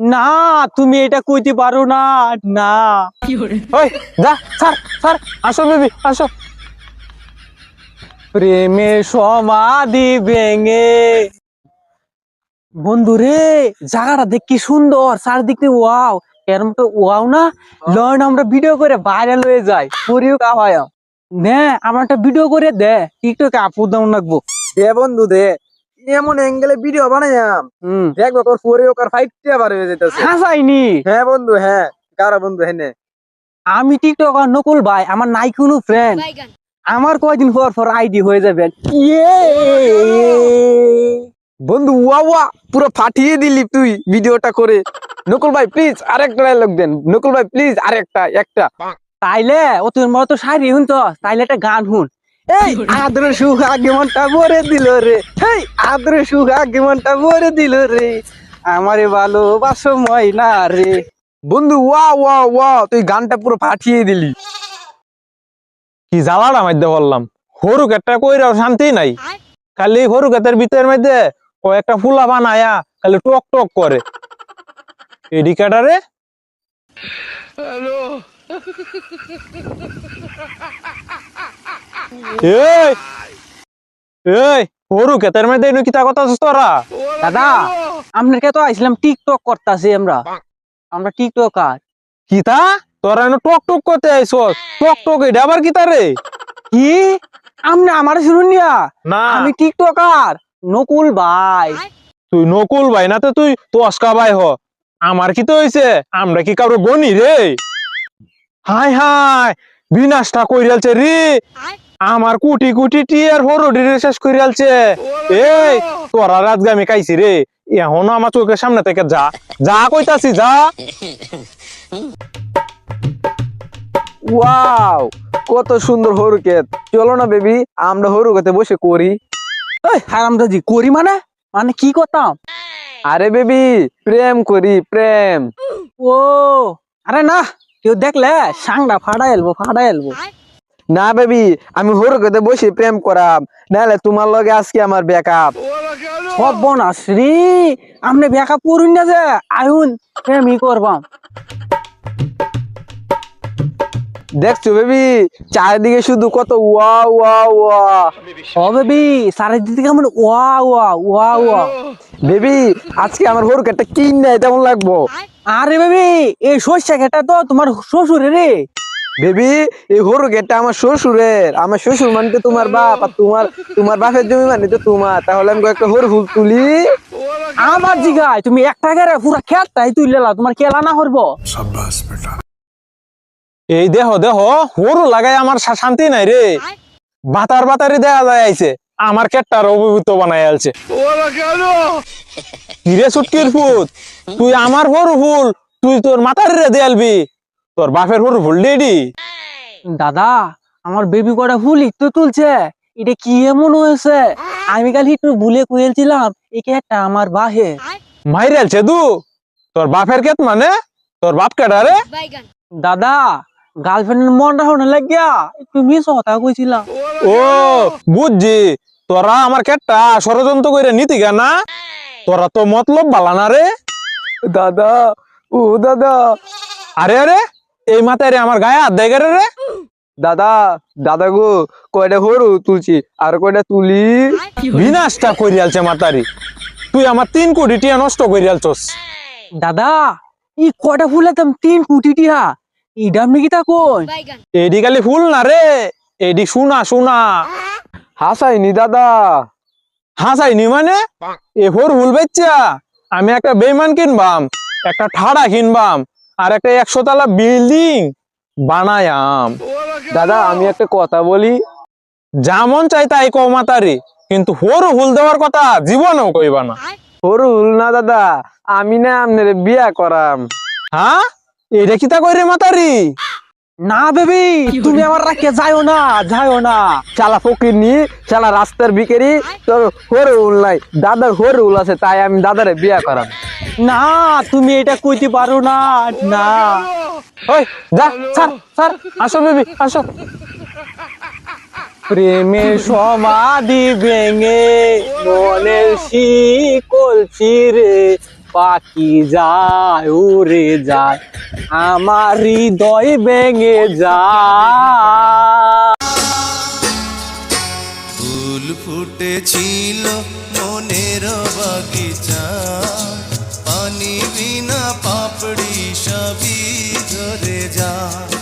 না তুমি এটা কইতে পারো না না। ওই যা স্যার স্যার আসো বেবি আসো। প্রেমে সমাধি ভেঙে। বন্ধু রে জায়গাটা দেখ কি সুন্দর চারদিক দিয়ে ওয়াও। এরম তো ওয়াও না? লন আমরা ভিডিও করে ভাইরাল হয়ে যাই। পরিও কামায় নে আমার একটা ভিডিও করে দে। টিকটকে আপলোড দাম রাখব দে বন্ধু দে। এমন অ্যাঙ্গেলে ভিডিও বানাইয়াম। হুম। দেখব তোর পরে ওকার ফাইটটা বার হয়ে যেতেছে হাসাইনি? হ্যাঁ বন্ধু হ্যাঁ। কারা বন্ধু হেনে আমি টিকটক আর নকুল ভাই আমার নাই কোনো ফ্রেন্ড আমার কয়দিন পর পর আইডি হয়ে যাবেন ইয়ে! বন্ধু ওয়া ওয়া পুরো ফাটিয়ে দিলি তুই ভিডিওটা করে। নকুল ভাই প্লিজ আরেকটা ডায়লগ দেন। নকুল ভাই প্লিজ আরেকটা একটা। তাইলে ও তোর মতো শাড়ি হুন তো তাইলে একটা গান হুন। এই আদ্র সুখ আগে মনটা ভরে দিল রে। এই আদ্র সুখ আগে মনটা ভরে দিল রে। আমারে ভালোবাসো ময়না রে। বন্ধু ওয়া ওয়া ওয়া তুই গানটা পুরো ফাটিয়ে দিলি। কি জ্বালাটা মধ্যে বললাম। হরুক একটা কইরাও শান্তি নাই। খালি হরুক এটার ভিতরের মধ্যে কয়েকটা ফুলা বানায়া খালি টক টক করে। এডিকেটারে এই এই হরুক এটার মধ্যে এনে কিতা কথা আছিস তোরা? দাদা আপনার কে তো আইছিলাম টিকটক করতাছি আমরা। আমরা টিকটকার। কিতা? তোরা এনে টক টক করতে আইসস টক টক এটা আবার কিতা রে? কি? আপনি আমার শুনুন না। আমি টিকটকার। নকুল ভাই। তুই নকুল ভাই না তো তুই তোসকা ভাই হ। আমার কি তো হইছে? আমরা কি কারও গনি রে? হাই হাই বিনাশটা কইরালছে রে। আমার কুটি কুটি টিয়ার হরো ডিরে শেষ কইরালছে এই তোরা রাজগামি কাইছি রে। এখনও আমার চোখের সামনে থেকে যা। যা কইতাছি যা। ওয়াও কত সুন্দর হরু হরুকেত। চলো না বেবি আমরা হরু হরুকেতে বসে করি। ওই হারামদাজি করি মানে? মানে কি করতাম? আরে বেবি প্রেম করি প্রেম। ও আরে না কেউ দেখলে সাংটা ফাড়া এলবো ফাড়া এলবো। না বেবি, আমি হরুকেতে বসে প্রেম করাম নাহলে তোমার লগে আজকে আমার ব্যাকআপ। সব বনাস রে আপনি ব্যাকআপ করুন না যে আইন প্রেমই করবাম। দেখছ বেবি, চারিদিকে শুধু কত ওয়া ওয়া ওয়া। ও বেবি, চারিদিক আমার ওয়া ওয়া ওয়া ওয়া। বেবি, আজকে আমার হরুকেটটা কিন নাই তেমন লাগবো? আরে বেবি, এই সর্ষা খেটা তো তোমার শ্বশুরে রে বেবি এই হরুকেটটা আমার শ্বশুরের। আমার শ্বশুর মানে তো তোমার বাপ আর তোমার তোমার বাপের জমি মানে তো তোমার। তাহলে আমি কয়েকটা হরু ফুল তুলি। আমার জিগায় তুমি একটা গেরে পুরা খেটটাই তুই লেলা তোমার কেলা না করব এই দেহ দেহ হরু লাগাই আমার শান্তি নাই রে। বাতার বাতারি দেখা যায় আইছে। আমার কেটটার অভিভূত বানাই আলছে। কিরে সুটকির ফুট তুই আমার হরু ফুল তুই তোর মাতার রে দেয়ালবি। তোর বাপের হরু ফুল ডেডি? দাদা আমার বেবি কটা ফুল একটু তুলছে। এটা কি এমন হয়েছে? আমি কাল একটু ভুলে কুয়েছিলাম এই খেটটা আমার বাহে। মাইরে আলছে দু তোর বাপের কেত মানে? তোর বাপ কেটা রে? বাইগান দাদা গার্লফ্রেন্ডের মনটা হনে লাগিয়া একটু মিস কথা কইছিলাম। ও বুঝছি। তোরা আমার কেটটা ষড়যন্ত্র করে নিতি না? তোরা তো মতলব বালা না রে? দাদা ও দাদা। আরে আরে এই মাথায় রে আমার গায়ে হাত দেয় রে? দাদা দাদা গো কয়টা হরু তুলছি? আর কয়টা তুলি? বিনাশটা করিয়ালছে মাতারি তুই আমার তিন কোটি টিয়া নষ্ট করিয়ালছস দাদা ই কটা ফুল একদম তিন কোটি টিহা ইডা আপনি কি তা কই বাইগান এডি খালি ফুল না রে। এডি শুনা শুনা হাসাইনি দাদা। হাসাইনি মানে? এ ফোর ফুল বেচ্চা। আমি একটা বেমান কিনবাম একটা ঠাড়া কিনবাম আর একটা একশো তালা বিল্ডিং বানায়াম দাদা আমি একটা কথা বলি। যেমন চাই তাই কমাতারি মাতারি কিন্তু হরু হুল দেওয়ার কথা জীবনেও কইবা না। হরু হুল না দাদা আমি না আপনার বিয়া করাম। হ্যাঁ? এটা কি তা কই রে মাতারি? না বেবি তুমি আমার রাখে যাইও না যাইও না। চালা ফকির নি চালা রাস্তার বিকেরি তোর হরু হুল নাই দাদার হরু হুল আছে তাই আমি দাদারে বিয়া করাম না তুমি এটা কইতে পারো না না। ওই যা স্যার স্যার আসো বেবি আসো। প্রেমে সমাধি ভেঙে মনের শিকল চিরে পাখি যায়, উড়ে যায়, আমার হৃদয় ভেঙে যায়। ফুল ফুটেছিল মনের বাগিচা, পানি বিনা পাপড়ি সবই ঝরে যায়।